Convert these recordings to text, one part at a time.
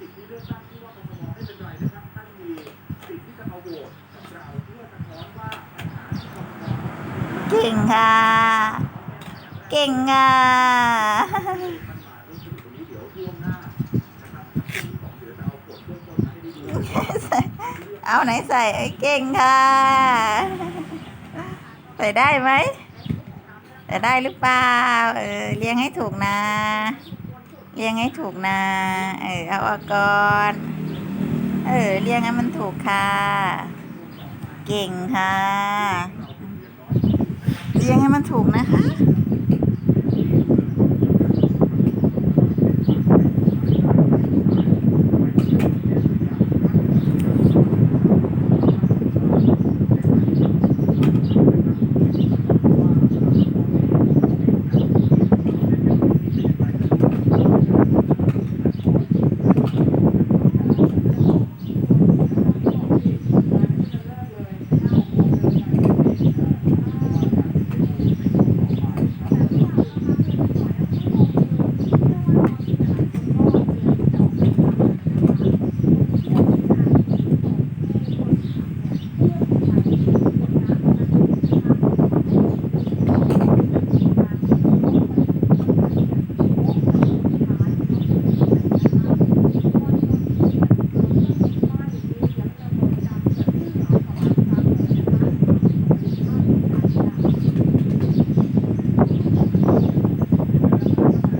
สิทธิเลือกตั้งผู้ว่ากทมไม่เป็นไรนะครับท่านมีสิทธิ์ที่จะมาโหวตกับเราเพื่อสะท้อนว่าปัญหาที่กทมเก่งค่ะ เก่งอะ มันมารู้สึกตรงนี้เดี๋ยวช่วงหน้านะครับช่วงที่สองเดี๋ยวจะเอาผลเบื้องต้นมาให้ได้ดูเอาไหนใส่ไอ้เก่งค่ะ ใส่ได้ไหม ใส่ได้หรือเปล่า เออเลี้ยงให้ถูกนะ เลี้ยงให้ถูกนะ เออ เอาออกก่อนเออเลี้ยงให้มันถูกค่ะ เก่งค่ะเลี้ยงให้มันถูกนะคะ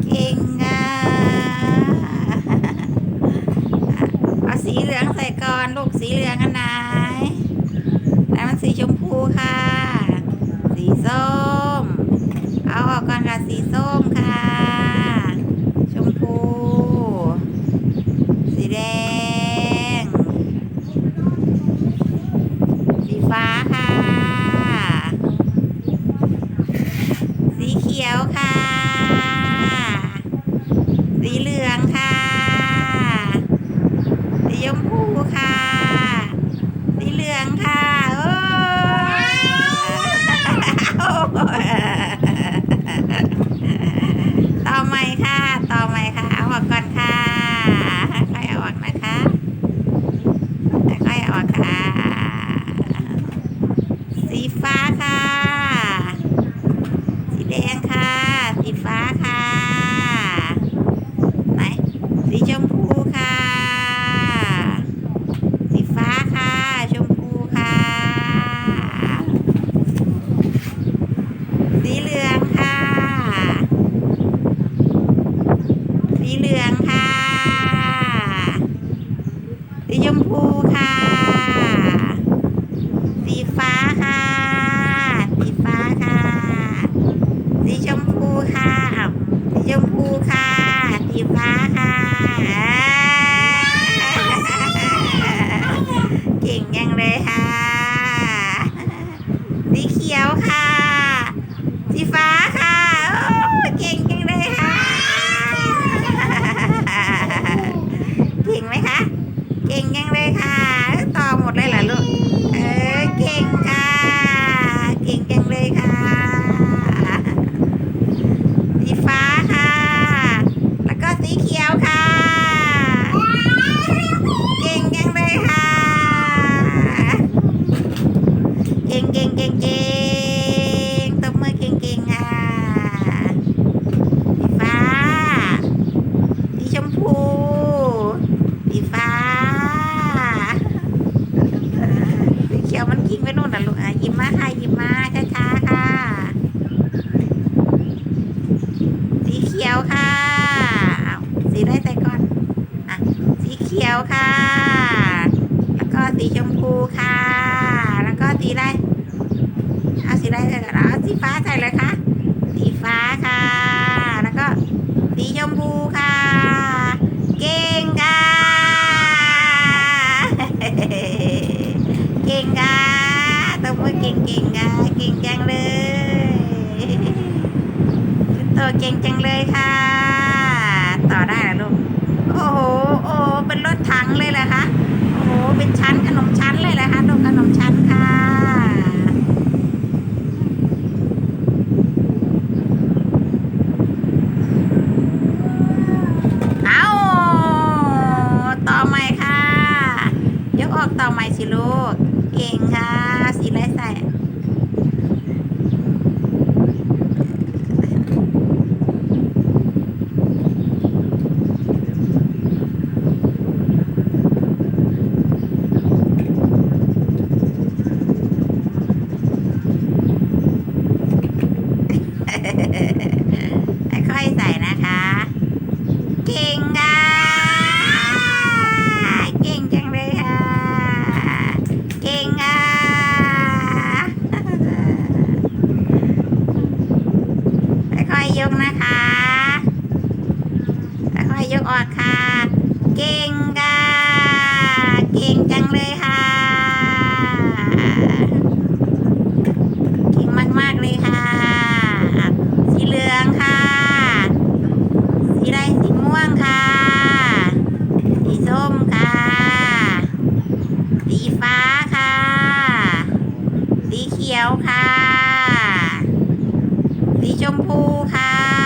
เก่งอะ เอาสีเหลืองใส่ก่อนลูก สีเหลืองอันไหน แล้วมันสีชมพูค่ะ สีส้ม ม่ค่ะ เอาออกก่อน มพูค่ะสีฟ้าค่ะ เก่งยังเลยค่ะ สีเขียวค่ะ สีฟ้าค่ะโอ้เก่งยังเลยค่ะ เก่งไหมคะ เก่งยังเลยค่ะต่อหมดเลยเหรอลูก เออเก่งค่ะ เก่งจังเลยค่ะ สีฟ้าค่ะ แล้วก็สีเขียวค่ะ เก่งจังเลยค่ะ เก่งเก่งเก่งเก่งตบมือเก่งเก่งค่ะ สีฟ้า สีชมพู สีฟ้า สีเขียวมันกิ้งไปนู่นนะลูกอะยิ้มมาค่ะยิ้มมาช้าๆค่ะ สีเขียวค่ะอาสีได้ใส่ก่อนอะสีเขียวค่ะ แล้วก็สีชมพูค่ะ แล้วก็สีอะไรเอาสีอะไรใส่ก่อนเอาสีฟ้าใส่เลยค่ะ สีฟ้าค่ะ แล้วก็สีชมพูค่ะ เก่งค่ะ เก่งค่ะตบมือเก่งเก่งๆค่ะ เก่งจังเลยโต เก่งจังเลยค่ะ ต่อได้เหรอลูก โอ้โห โอ้โหเป็นรถถังเลยเหรอคะ โอ้โห เป็นชั้นขนมชั้นเลยเหรอคะลูกขนมชั้นค่ะ อยๆยกนะคะค่อยๆยกออกค่ะ เก่งกาเก่งจังเลยค่ะ 铺开。